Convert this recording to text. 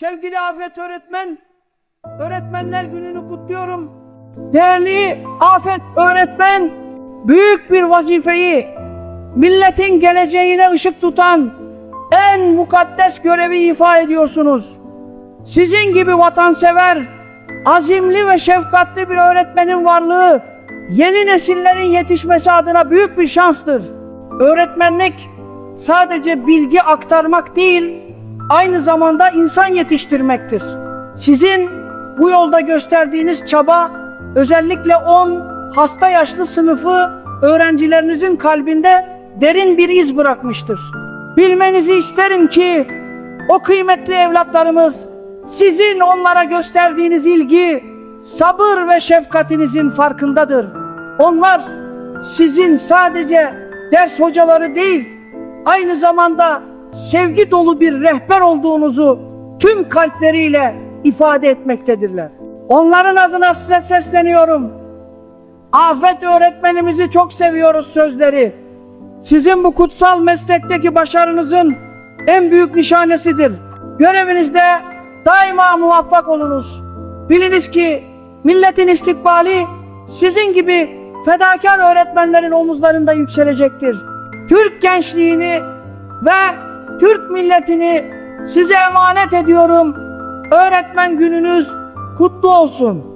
Sevgili Afet öğretmen, öğretmenler gününü kutluyorum. Değerli Afet öğretmen, büyük bir vazifeyi, milletin geleceğine ışık tutan en mukaddes görevi ifa ediyorsunuz. Sizin gibi vatansever, azimli ve şefkatli bir öğretmenin varlığı yeni nesillerin yetişmesi adına büyük bir şanstır. Öğretmenlik sadece bilgi aktarmak değil, aynı zamanda insan yetiştirmektir. Sizin bu yolda gösterdiğiniz çaba özellikle 10 hasta yaşlı sınıfı öğrencilerinizin kalbinde derin bir iz bırakmıştır. Bilmenizi isterim ki o kıymetli evlatlarımız sizin onlara gösterdiğiniz ilgi, sabır ve şefkatinizin farkındadır. Onlar sizin sadece ders hocaları değil, aynı zamanda sevgi dolu bir rehber olduğunuzu tüm kalpleriyle ifade etmektedirler. Onların adına size sesleniyorum. Afet öğretmenimizi çok seviyoruz sözleri. Sizin bu kutsal meslekteki başarınızın en büyük nişanesidir. Görevinizde daima muvaffak olunuz. Biliniz ki milletin istikbali sizin gibi fedakar öğretmenlerin omuzlarında yükselecektir. Türk gençliğini ve Türk milletini size emanet ediyorum. Öğretmen gününüz kutlu olsun.